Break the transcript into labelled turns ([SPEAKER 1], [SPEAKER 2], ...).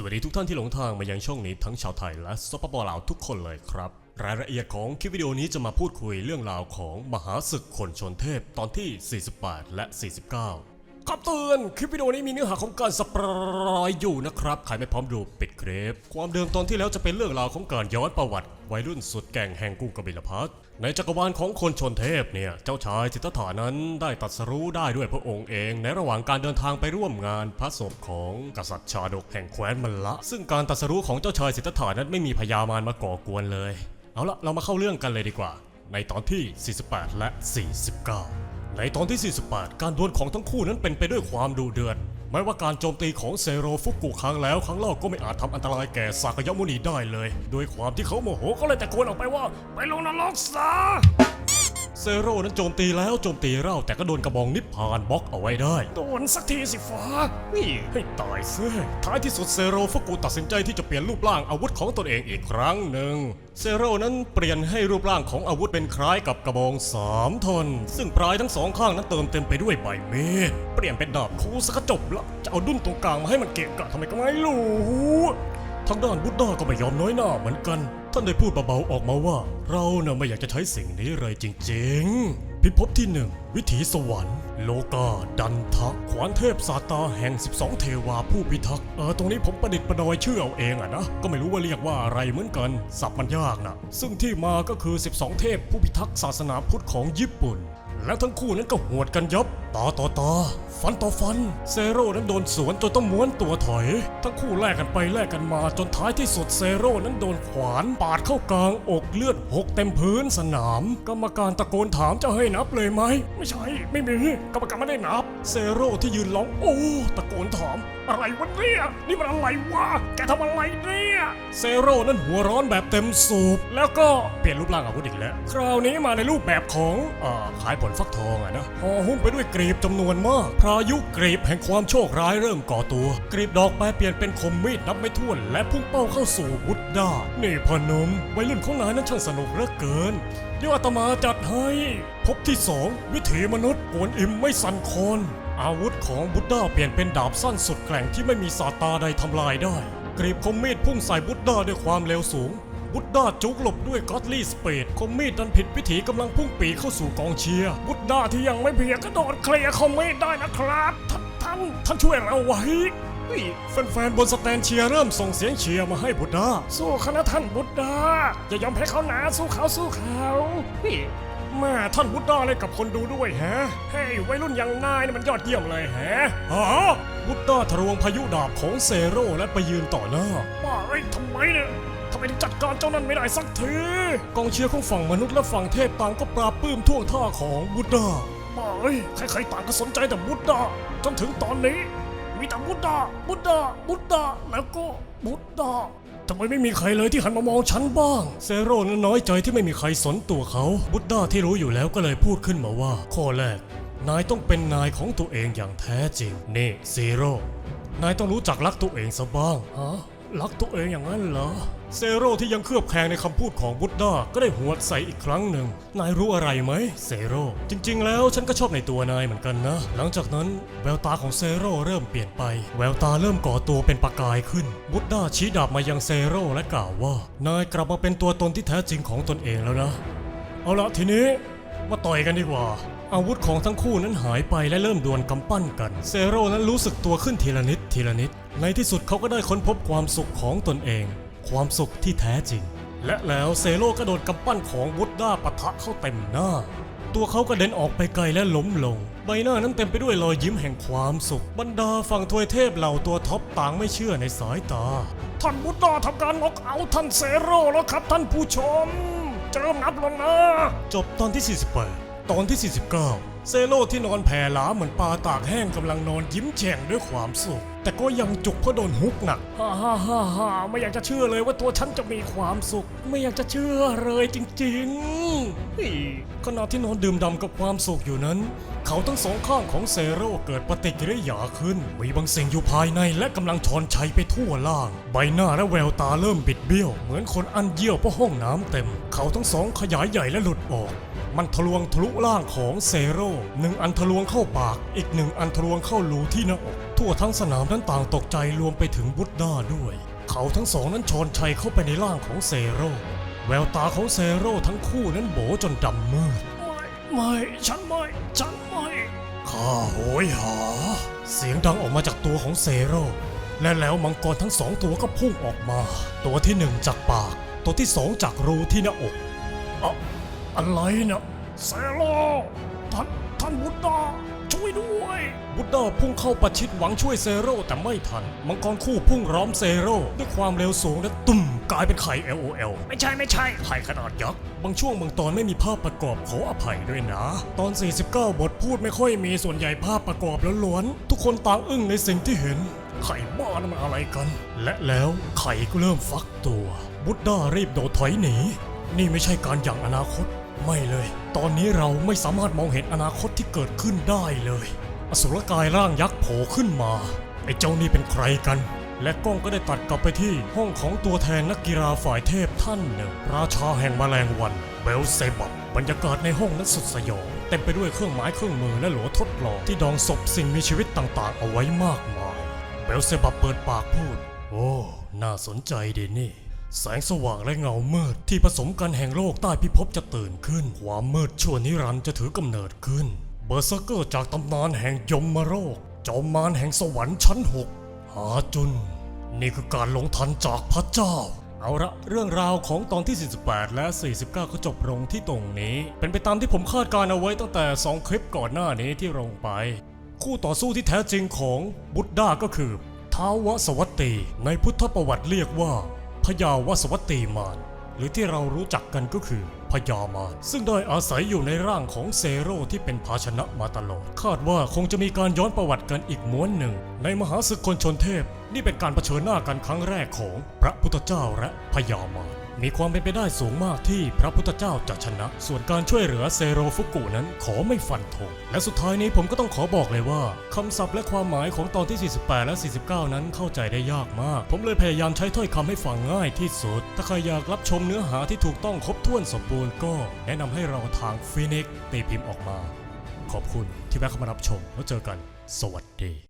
[SPEAKER 1] สวัสดีทุกท่านที่หลงทางมายังช่องนี้ทั้งชาวไทยและสปปลาวทุกคนเลยครับ รายละเอียดของคลิปวิดีโอนี้จะมาพูดคุยเรื่องราวของมหาศึกคนชนเทพตอนที่ 48 และ 49 คำเตือน คลิปวิดีโอนี้มีเนื้อหาของการสปอยอยู่นะครับ ใครไม่พร้อมดูปิดคลิป ความเดิมตอนที่แล้วจะเป็นเรื่องราวของการย้อนประวัติ วัยรุ่นสุดแก่งแห่งกรุงกบิลพัทในจักรวาลของคนชนเทพเนี่ย เจ้าชายสิทธัตถานั้นได้ตรัสรู้ได้ด้วยพระองค์เอง ในระหว่างการเดินทางไปร่วมงานพระศพของกษัตริย์ชาดกแห่งแคว้นมัลละ ซึ่งการตรัสรู้ของเจ้าชายสิทธัตถานั้นไม่มีพญามารมาก่อกวนเลย เอาละเรามาเข้าเรื่องกันเลยดีกว่า ในตอนที่ 48 และ 49 ในตอนที่ 48 การดวลของทั้งคู่นั้นเป็นไปด้วยความดุเดือดไม่ว่าการโจมตีของเซโรฟุกุครั้งแล้วครั้งเล่าก็ไม่อาจทำอันตรายแก่สากยมุนีได้เลย โดยความที่เขาโมโหก็เลยตะโกนออกไปว่า ไปลงนรกซะ เซโร่นั้นโจมตีแล้วโจมตีเล่าแต่ก็โดนกระบองนิพพานบล็อกเอาไว้ได้ โดนสักทีสิฟ้านี่ให้ตายซะท้ายที่สุดเซโร่ฟกุตัดสินใจที่จะเปลี่ยนรูปร่างอาวุธของตนเองอีกครั้งหนึ่งเซโร่นั้นเปลี่ยนให้รูปร่างของอาวุธเป็นคล้ายกับกระบองสามทน ซึ่งปลายทั้งสองข้างนั้นเติมเต็มไปด้วยใบเมดเปลี่ยนเป็นดาบคูสกจบละจะเอาดุ้นตรงกลางมาให้มันเกะกะทำไมก็ไม่รู้ทางด้านบุตดาก็ไม่ยอมน้อยหน้าเหมือนกัน ท่านได้พูดเบาๆออกมาว่า เราเน่ะไม่อยากจะใช้สิ่งนี้เลยจริงๆ พิภพที่หนึ่งวิถีสวรรค์ โลกาดันทะขวานเทพสาตาแห่ง 12 เทวาผู้พิทักษ์เออตรงนี้ผมประดิษฐ์ประดอยชื่อเอาเองอะนะ ก็ไม่รู้ว่าเรียกว่าอะไรเหมือนกันสับมันยากนะซึ่งที่มาก็คือ 12 เทพผู้พิทักษ์ศาสนาพุทธของญี่ปุ่น แล้วทั้งคู่นั้นก็หวดกันยับตาต่อตาฟันต่อฟัน เซโร่นั้นโดนสวนจนต้องม้วนตัวถอย ทั้งคู่แลกกันไปแลกกันมาจนท้ายที่สุดเซโร่นั้นโดนขวานปาดเข้ากลางอกเลือดหกเต็มพื้นสนาม กรรมการตะโกนถามจะให้นับเลยไหม ไม่ใช่ ไม่มี กรรมการไม่ได้นับ เซโร่ที่ยืนร้องโอ้ตะโกนถาม อะไรวะเนี่ยนี่มันอะไรวะ แกทำอะไรเนี่ย เซโร่นั้นหัวร้อนแบบเต็มสูบ แล้วก็เปลี่ยนรูปร่างอาวุธอีกแล้ว คราวนี้มาในรูปแบบของเอ่อขายผลฟักทองอะนะห่อหุ้มไปด้วยกรีบจำนวนมาก พายุกรีบแห่งความโชคร้ายเริ่มก่อตัว กรีบดอกแปเปลี่ยนเป็นคมมีดนับไม่ถ้วน และพุ่งเป้าเข้าสู่บุตดานี่พอนมวัยรุ่นของนายนั้นช่างสนุกเหลือเกินเดี๋ยวอาตมาจัดให้ พบที่สองวิถีมนุษย์กวนอิมไม่สั่นคลอน อาวุธของบุตดาเปลี่ยนเป็นดาบสั้นสุดแกร่งที่ไม่มีสาตาใดทำลายได้ กรีบคมมีดพุ่งใส่บุตดาด้วยความเร็วสูง บุตดาจุกหลบด้วยก็อตลี่สเปดคมมีดดันผิดวิถีกำลังพุ่งปีเข้าสู่กองเชียร์บุตดาที่ยังไม่เพียกระโดดเคลียร์คมมีดได้นะครับท่านท่านท่านช่วยเราไว้แฟนๆบนสแตนเชียร์เริ่มส่งเสียงเชียร์มาให้บุตดาสู้คณะท่านบุตดาอย่ายอมแพ้เขานะสู้เขาสู้เขา แม่ท่านบุตดาเลยกับคนดูด้วยแฮะเฮ้ยวัยรุ่นอย่างนายนี่มันยอดเยี่ยมเลยแฮะฮะบุตดาทะลวงพายุดาบของเซโร่และไปยืนต่อหน้าบ้าเอ้ยทำไมเนี่ยทำไมถึงจัดการเจ้านั้นไม่ได้สักทีกองเชียร์ของฝั่งมนุษย์และฝั่งเทพต่างก็ปราบปลื้มท่วงท่าของบุตดาบ้าเอ้ยใครๆต่างก็สนใจแต่บุตดาจนถึงตอนนี้ มีแต่บุตดาบุตดาบุตดาแล้วก็บุตดา ทำไมไม่มีใครเลยที่หันมามองฉันบ้าง เซโร่นั้นน้อยใจที่ไม่มีใครสนตัวเขา บุตด้าที่รู้อยู่แล้วก็เลยพูดขึ้นมาว่า ข้อแรก นายต้องเป็นนายของตัวเองอย่างแท้จริง นี่เซโร่นายต้องรู้จักรักตัวเองซะบ้างฮะ รักตัวเองอย่างนั้นเหรอ เซโร่ที่ยังเคลือบแคลงในคำพูดของบุตด้าก็ได้หวดใส่อีกครั้งหนึ่ง นายรู้อะไรไหมเซโร่จริง ๆ แล้วฉันก็ชอบในตัวนายเหมือนกันนะ หลังจากนั้นแววตาของเซโร่เริ่มเปลี่ยนไป แววตาเริ่มก่อตัวเป็นประกายขึ้น บุตด้าชี้ดาบมายังเซโร่และกล่าวว่า นายกลับมาเป็นตัวตนที่แท้จริงของตนเองแล้วนะ เอาละทีนี้มาต่อยกันดีกว่า อาวุธของทั้งคู่นั้นหายไปและเริ่มดวลกำปั้นกัน เซโร่นั้นรู้สึกตัวขึ้นทีละนิดทีละนิด ในที่สุดเขาก็ได้ค้นพบความสุขของตนเอง ความสุขที่แท้จริง และแล้วเซโร่ก็โดนกำปั้นของบุตด้าปะทะเข้าเต็มหน้า ตัวเขากระเด็นออกไปไกลและล้มลง ใบหน้านั้นเต็มไปด้วยรอยยิ้มแห่งความสุข บรรดาฝั่งทวยเทพเหล่าตัวท็อปต่างไม่เชื่อในสายตา ท่านบุตด้าทำการน็อกเอาท์ท่านเซโร่แล้วครับท่านผู้ชมจะเริ่มนับแล้วนะ จบตอนที่ 48 ตอนที่ 49 เซโร่ที่นอนแผ่หลาเหมือนปลาตากแห้งกำลังนอนยิ้มแฉ่งด้วยความสุข แต่ก็ยังจุกเพราะโดนฮุกหนักฮ่าฮ่าฮ่าฮ่าไม่อยากจะเชื่อเลยว่าตัวฉันจะมีความสุข ไม่อยากจะเชื่อเลยจริงๆเฮ้ยขณะที่นอนดื่มด่ำกับความสุขอยู่นั้น เขาทั้งสองข้างของเซโร่เกิดปฏิกิริยาขึ้น มีบางสิ่งอยู่ภายในและกำลังชอนชัยไปทั่วล่าง ใบหน้าและแววตาเริ่มบิดเบี้ยว เหมือนคนอันเยี่ยวเพราะห้องน้ำเต็ม เขาทั้งสองขยายใหญ่และหลุดออก มันทะลวงทะลุร่างของเซโร่หนึ่งอันทะลวงเข้าปาก อีกหนึ่งอันทะลวงเข้ารูที่หน้าอก ทั่วทั้งสนามนั้นต่างตกใจรวมไปถึงบุตด้าด้วย เขาทั้งสองนั้นชอนชัยเข้าไปในร่างของเซโร่แววตาของเซโร่ทั้งคู่นั้นโบจนดำมืดไม่ไม่ฉันไม่ ฉันไม่ ข้าโหยหา เสียงดังออกมาจากตัวของเซโร่และแล้วมังกรทั้งสองตัวก็พุ่งออกมา ตัวที่หนึ่งจากปาก ตัวที่สองจากรูที่หน้าอก อะอะไรนะเซโร่ท่านท่านบุตดาช่วยด้วย บุตดาพุ่งเข้าประชิดหวังช่วยเซโร่แต่ไม่ทัน มังกรคู่พุ่งร้อมเซโร่ด้วยความเร็วสูงและตุ่มกลายเป็นไข่ LOL ไม่ใช่ไม่ใช่ไข่ขนาดยักษ์บางช่วงบางตอนไม่มีภาพประกอบขออภัยด้วยนะ ตอน 49 บทพูดไม่ค่อยมีส่วนใหญ่ภาพประกอบล้วนๆทุกคนต่างอึ้งในสิ่งที่เห็น ไข่บ้านั่นมันอะไรกัน และแล้วไข่ก็เริ่มฟักตัว บุตด้ารีบโดดถอยหนี นี่ไม่ใช่การอย่างอนาคต ไม่เลย ตอนนี้เราไม่สามารถมองเห็นอนาคตที่เกิดขึ้นได้เลย อสุรกายร่างยักษ์โผล่ขึ้นมา ไอ้เจ้านี่เป็นใครกัน และกล้องก็ได้ตัดกลับไปที่ห้องของตัวแทนนักกีฬาฝ่ายเทพท่านหนึ่งราชาแห่งแมลงวันเบลเซบับบรรยากาศในห้องนั้นสุดสยองเต็มไปด้วยเครื่องหมายเครื่องมือและหลวทดลองที่ดองศพสิ่งมีชีวิตต่างๆ เอาไว้มากมาย เบลเซบับเปิดปากพูด โอ้ น่าสนใจดีนี่ แสงสว่างและเงามืดที่ผสมกันแห่งโลกใต้พิภพจะตื่นขึ้น ความมืดชั่วนิรันดร์จะถือกำเนิดขึ้น เบอร์เซอร์เกอร์จากตำนานแห่งยมโรคจอมมารแห่งสวรรค์ชั้นหกหาจุน นี่คือการลงทันจากพระเจ้า เอาละเรื่องราวของตอนที่ 48 และ 49 ก็จบลงที่ตรงนี้ เป็นไปตามที่ผมคาดการเอาไว้ตั้งแต่ 2 คลิปก่อนหน้านี้ที่ลงไป คู่ต่อสู้ที่แท้จริงของบุตด้าก็คือท้าววสวัตตีในพุทธประวัติเรียกว่า พญาวสวัตตีมารหรือที่เรารู้จักกันก็คือพญามารซึ่งได้อาศัยอยู่ในร่างของเซโร่ที่เป็นภาชนะมาตลอด คาดว่าคงจะมีการย้อนประวัติกันอีกม้วนหนึ่ง ในมหาศึกคนชนเทพ นี่เป็นการเผชิญหน้ากันครั้งแรกของพระพุทธเจ้าและพญามาร มีความเป็นไปได้สูงมากที่พระพุทธเจ้าจะชนะ ส่วนการช่วยเหลือเซโรฟุกุนั้นขอไม่ฟันธง และสุดท้ายนี้ผมก็ต้องขอบอกเลยว่าคำศัพท์และความหมายของตอนที่ 48 และ 49 นั้นเข้าใจได้ยากมาก ผมเลยพยายามใช้ถ้อยคำให้ฟังง่ายที่สุด ถ้าใครอยากรับชมเนื้อหาที่ถูกต้องครบถ้วนสมบูรณ์ก็ แนะนำให้เราทางฟินิกตีพิมพ์ออกมา ขอบคุณที่แวะเข้ามารับชมแล้วเจอกัน สวัสดี